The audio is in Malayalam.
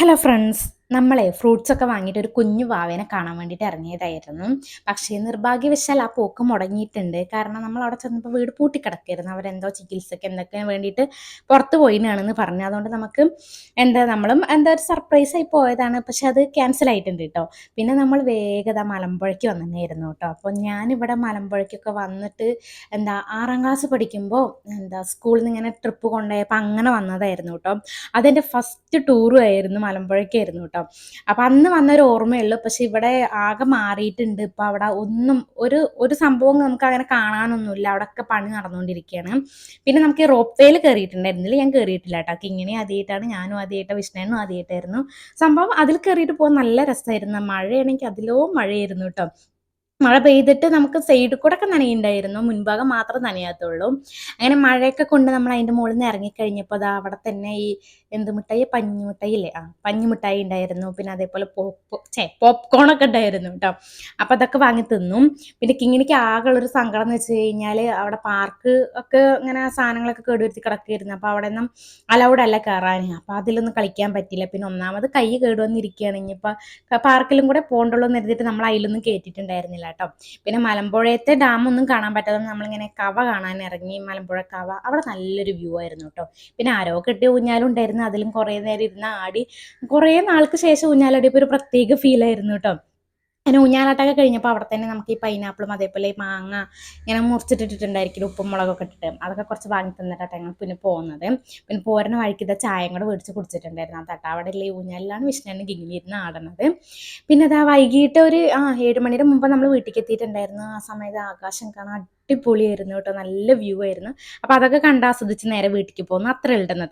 ഹലോ ഫ്രണ്ട്സ് നമ്മളെ ഫ്രൂട്ട്സൊക്കെ വാങ്ങിയിട്ട് ഒരു കുഞ്ഞു വാവേനെ കാണാൻ വേണ്ടിയിട്ട് ഇറങ്ങിയതായിരുന്നു. പക്ഷേ നിർഭാഗ്യവശാൽ ആ പോക്ക് മുടങ്ങിയിട്ടുണ്ട്. കാരണം നമ്മൾ അവിടെ ചെന്നപ്പോൾ വീട് പൂട്ടിക്കിടക്കായിരുന്നു. അവരെന്തോ ചികിത്സയ്ക്ക് എന്തൊക്കെ വേണ്ടിയിട്ട് പുറത്ത് പോയിനാണെന്ന് പറഞ്ഞു. അതുകൊണ്ട് നമുക്ക് എന്താ നമ്മളും എന്താ ഒരു സർപ്രൈസ് ആയി പോയതാണ്. പക്ഷെ അത് ക്യാൻസൽ ആയിട്ടുണ്ട് കേട്ടോ. പിന്നെ നമ്മൾ വേഗത മലമ്പുഴയ്ക്ക് വന്നിട്ടുണ്ടായിരുന്നു കേട്ടോ. അപ്പോൾ ഞാനിവിടെ മലമ്പുഴയ്ക്കൊക്കെ വന്നിട്ട് എന്താ ആറാം ക്ലാസ് പഠിക്കുമ്പോൾ എന്താ സ്കൂളിൽ നിന്ന് ഇങ്ങനെ ട്രിപ്പ് കൊണ്ടുപോയപ്പോൾ അങ്ങനെ വന്നതായിരുന്നു കേട്ടോ. അതെന്റെ ഫസ്റ്റ് ടൂറും ആയിരുന്നു മലമ്പുഴയ്ക്കായിരുന്നു കേട്ടോ. അപ്പം അന്ന് വന്നൊരു ഓർമ്മയുള്ളൂ. പക്ഷെ ഇവിടെ ആകെ മാറിയിട്ടുണ്ട്. ഇപ്പം അവിടെ ഒന്നും ഒരു ഒരു സംഭവം നമുക്ക് അങ്ങനെ കാണാനൊന്നുമില്ല. അവിടെയൊക്കെ പണി നടന്നുകൊണ്ടിരിക്കുകയാണ്. പിന്നെ നമുക്ക് ഈ റോപ്പ് വേയിൽ കയറിയിട്ടുണ്ടായിരുന്നില്ല ഞാൻ കയറിയിട്ടില്ല കേട്ടോ. കിങ്ങിണി ആദ്യമായിട്ടാണ് ഞാനും ആദ്യമായിട്ട് വിഷ്ണനും ആദ്യമായിട്ടായിരുന്നു സംഭവം അതിൽ കയറിയിട്ട് പോകാൻ നല്ല രസമായിരുന്നു. മഴയാണെങ്കിൽ അതിലോ മഴയായിരുന്നു കേട്ടോ. മഴ പെയ്തിട്ട് നമുക്ക് സൈഡിൽ കൂടെ ഒക്കെ നനയുണ്ടായിരുന്നു. മുൻഭാഗം മാത്രം നനയാത്തുള്ളൂ. അങ്ങനെ മഴയൊക്കെ കൊണ്ട് നമ്മൾ അതിന്റെ മുകളിൽ നിന്ന് ഇറങ്ങിക്കഴിഞ്ഞപ്പോൾ അത് അവിടെ തന്നെ ഈ എന്ത് മിഠായി? പഞ്ഞി മിഠായി ഇല്ലേ ആ പഞ്ഞി ഉണ്ടായിരുന്നു. പിന്നെ അതേപോലെ പോപ്പ് ചേ പോപ്കോൺ ഒക്കെ ഉണ്ടായിരുന്നു കേട്ടോ. അപ്പോൾ അതൊക്കെ വാങ്ങി തിന്നു. പിന്നെ കിങ്ങിണിക്ക് ആകെയുള്ളൊരു സങ്കടം എന്ന് വെച്ച് കഴിഞ്ഞാൽ അവിടെ പാർക്ക് ഒക്കെ ഇങ്ങനെ സാധനങ്ങളൊക്കെ കേടുവരുത്തി കിടക്കുകയായിരുന്നു അപ്പോൾ അവിടെ നിന്നും അലൗഡ് അല്ല കയറാൻ അപ്പോൾ അതിലൊന്നും കളിക്കാൻ പറ്റില്ല പിന്നെ ഒന്നാമത് കൈ കേടുവന്നിരിക്കുകയാണ്. ഇനിയിപ്പോൾ പാർക്കിലും കൂടെ പോകണ്ടുള്ളൂ എന്ന് എഴുതിയിട്ട് നമ്മൾ അതിലൊന്നും കയറ്റിയിട്ടുണ്ടായിരുന്നില്ല കേട്ടോ. പിന്നെ മലമ്പുഴയത്തെ ഡാം ഒന്നും കാണാൻ പറ്റാതെ നമ്മളിങ്ങനെ കവ കാണാൻ ഇറങ്ങി മലമ്പുഴ കവ. അവിടെ നല്ലൊരു വ്യൂ ആയിരുന്നു കേട്ടോ. പിന്നെ ആരോ കെട്ടിയ ഊഞ്ഞാലുണ്ടായിരുന്നു അതിലും കുറേ നേരം ഇരുന്ന് ആടി. കുറേ നാൾക്ക് ശേഷം ഊഞ്ഞാലടിയപ്പോൾ ഒരു പ്രത്യേക ഫീൽ ആയിരുന്നു കേട്ടോ. അങ്ങനെ ഊഞ്ഞാലാട്ടൊക്കെ കഴിഞ്ഞപ്പോൾ അവിടെ തന്നെ നമുക്ക് ഈ പൈനാപ്പിളും അതേപോലെ മാങ്ങ ഇങ്ങനെ മുറിച്ചിട്ടിട്ടുണ്ടായിരിക്കും ഉപ്പും മുളകൊക്കെ ഇട്ടിട്ട്. അതൊക്കെ കുറച്ച് വാങ്ങി തന്നിട്ടാണ് ഞങ്ങൾ പിന്നെ പോകുന്നത് പിന്നെ പോരുന്ന വഴിക്ക് ഇതാ ചായയും കൂടെ മേടിച്ച് കുടിച്ചിട്ടുണ്ടായിരുന്നു. ആ തട്ടാവിടെ ഈ ഊഞ്ഞാലിലാണ് വിഷ്ണുവിന് ഗിങ്ങിലിരുന്ന് ആടുന്നത് പിന്നെ അതാ വൈകിട്ട് ഒരു ആ ഏഴ് മണിയുടെ മുമ്പ് നമ്മൾ വീട്ടിലേക്ക് എത്തിയിട്ടുണ്ടായിരുന്നു ആ സമയത്ത് ആകാശം കാണാൻ അടിപൊളിയായിരുന്നു കേട്ടോ. നല്ല വ്യൂ ആയിരുന്നു. അപ്പോൾ അതൊക്കെ കണ്ട് ആസ്വദിച്ച് നേരെ വീട്ടിലേക്ക് പോകുന്നു. അത്ര ഉണ്ടെന്നത്